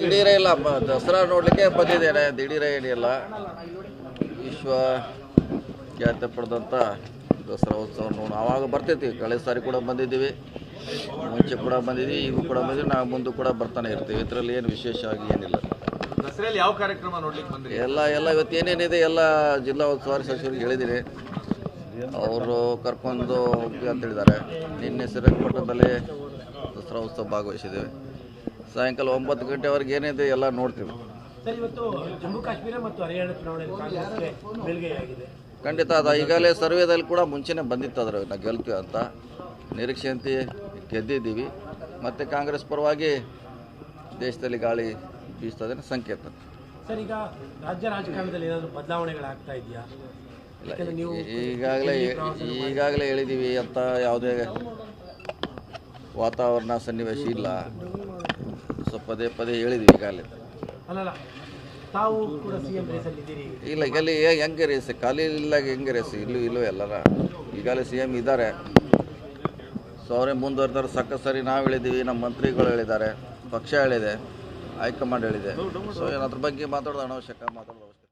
ದಿಢೀರೇ ಇಲ್ಲ ದಸರಾ ನೋಡಲಿಕ್ಕೆ ಬಂದಿದ್ದೇನೆ. ದಿಢೀರೇ ಏನಿಲ್ಲ. ವಿಶ್ವ ಖ್ಯಾತಿ ಪಡೆದಂಥ ದಸರಾ ಉತ್ಸವ ನೋಡಿ ಆವಾಗ ಬರ್ತೈತಿ. ಕಳೆದ ಸಾರಿ ಕೂಡ ಬಂದಿದ್ದೀವಿ. ಮುಂಚೆ ಕೂಡ ಬಂದಿದ್ದೀವಿ. ಈಗೂ ಕೂಡ ಬಂದಿದ್ದೀವಿ. ನಾವು ಮುಂದೆ ಕೂಡ ಬರ್ತಾನೆ ಇರ್ತೀವಿ. ಇದರಲ್ಲಿ ಏನು ವಿಶೇಷವಾಗಿ ಏನಿಲ್ಲ. ಯಾವ ಕಾರ್ಯಕ್ರಮ ನೋಡ್ಲಿಕ್ಕೆ ಬಂದ್ರಿ? ಎಲ್ಲ ಎಲ್ಲ ಇವತ್ತು ಏನೇನಿದೆ ಎಲ್ಲ ಜಿಲ್ಲಾ ಉಸ್ತುವಾರಿ ಸಚಿವರಿಗೆ ಹೇಳಿದ್ದೀನಿ. ಅವರು ಕರ್ಕೊಂಡು ಹೋಗಿ ಅಂತ ಹೇಳಿದ್ದಾರೆ. ನಿನ್ನೆ ಶ್ರೀರಂಗಪಟ್ಟಣದಲ್ಲಿ ದಸರಾ ಉತ್ಸವ ಭಾಗವಹಿಸಿದ್ದೇವೆ. ಸಾಯಂಕಾಲ ಒಂಬತ್ತು ಗಂಟೆವರೆಗೆ ಏನಿದೆ ಎಲ್ಲ ನೋಡ್ತೀವಿ. ಸರ್ ಇವತ್ತು ಜಮ್ಮು ಕಾಶ್ಮೀರ ಮತ್ತು ಹರಿಯಾಣ ಚುನಾವಣೆಯಲ್ಲಿ ಕಾಂಗ್ರೆಸ್ಗೆ ಮೇಲ್ಗೈಯಾಗಿದೆ. ಖಂಡಿತ ಅದು. ಈಗಾಗಲೇ ಸರ್ವೇದಲ್ಲಿ ಕೂಡ ಮುಂಚೆನೇ ಬಂದಿತ್ತು ಅದರ ನಾವು ಗೆಲ್ತೀವಿ ಅಂತ. ನಿರೀಕ್ಷೆಯಂತೆ ಗೆದ್ದಿದ್ದೀವಿ. ಮತ್ತು ಕಾಂಗ್ರೆಸ್ ಪರವಾಗಿ ದೇಶದಲ್ಲಿ ಗಾಳಿ ಬೀಸ್ತದೆ ಸಂಕೇತ. ಸರ್ ಈಗ ರಾಜ್ಯ ರಾಜಕಾರಣದಲ್ಲಿ ಏನಾದರೂ ಬದಲಾವಣೆಗಳಾಗ್ತಾ ಇದೆಯಾ? ಇಲ್ಲ ಯಾಕಂದ್ರೆ ನೀವು ಈಗಾಗಲೇ ಈಗಾಗಲೇ ಹೇಳಿದ್ದೀವಿ ಅಂತ ಯಾವುದೇ ವಾತಾವರಣ ಸನ್ನಿವೇಶ ಇಲ್ಲ. ಸೊ ಪದೇ ಪದೇ ಹೇಳಿದ್ವಿ ಈಗಾಗಲೇ ತಾವು ಕೂಡ ಇದ್ದೀರಿ. ಇಲ್ಲ ಈಗಲ್ಲಿ ಹೆಂಗೆ ರೇಸ್ ಖಾಲಿ ಇಲ್ಲ ಹೆಂಗೆ ರೇಸ್ ಇಲ್ಲೂ ಇಲ್ಲೂ ಎಲ್ಲರ. ಈಗಾಗಲೇ ಸಿ ಎಂ ಇದ್ದಾರೆ. ಸೊ ಅವರೇ ಮುಂದುವರೆದಾರೆ ಸಕ್ಕ ಸರಿ ನಾವು ಹೇಳಿದ್ದೀವಿ ನಮ್ಮ ಮಂತ್ರಿಗಳು ಹೇಳಿದ್ದಾರೆ ಪಕ್ಷ ಹೇಳಿದೆ ಹೈಕಮಾಂಡ್ ಹೇಳಿದೆ. ಸೊ ಅದ್ರ ಬಗ್ಗೆ ಮಾತಾಡೋದು ಅನವಶ್ಯಕ? ಮಾತಾಡೋದು ಅವಶ್ಯಕ.